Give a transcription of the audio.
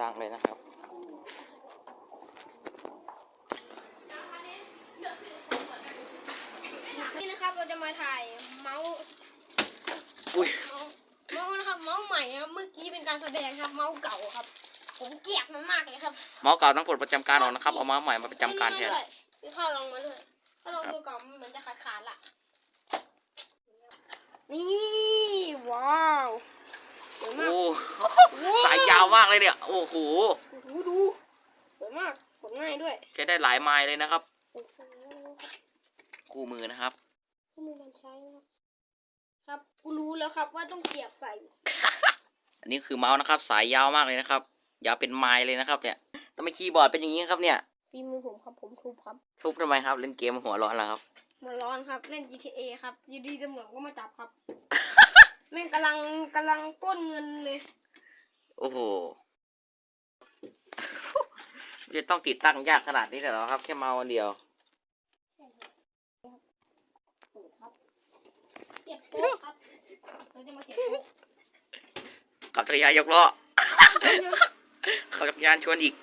ตั้งเลยนะครับ นี่นะครับเราจะมาถ่ายเมาส์อุ้ยเมาส์เมาส์นะครับเมาส์ใหม่นะครับเมื่อกี้เป็นการแสดงครับเมาส์เก่าครับ ผมเกลียดมันมากเลยครับหมอเก่าต้องปลดประจำการออกนะครับเอามาใหม่มาประจำการแทนนี่ข้าวลองมาด้วยถ้าลองตัวเก่ามันเหมือนจะขาดขาดๆละนี่ว้าวสวยมาก โอ้ สายยาวมากเลยเนี่ย โอ้โหโอ้โหดูสวยมากกดง่ายด้วย ใช้ได้หลายไม้เลยนะครับ โอ้โหคู่มือนะครับไม่มีการใช้นะครับ ครับกูรู้แล้วครับว่าต้องเสียบใส่ อันนี้คือเมาส์นะครับ สายยาวมากเลยนะครับ ยาวเป็นไม้เลยนะครับ เนี่ยทำไมคีย์บอร์ดเป็นอย่างนี้ครับเนี่ยฝีมือผมครับผมทุบครับ ทุบทำไมครับ เล่นเกมหัวร้อนแล้วครับ มันร้อนครับเล่น GTA ครับอยู่ดีตำรวจก็มาจับครับ แม่งกำลังกำลังปล้นเงินเลย โอ้โหจะต้องติดตั้งยากขนาดนี้เลยเหรอครับ แค่เมาส์อันเดียวเปิดครับเสียบโป๊ะครับเราจะมาเสียบโป๊ะขับจักรยานยกล้อเดี๋ยวขับจักรยานชวนอีก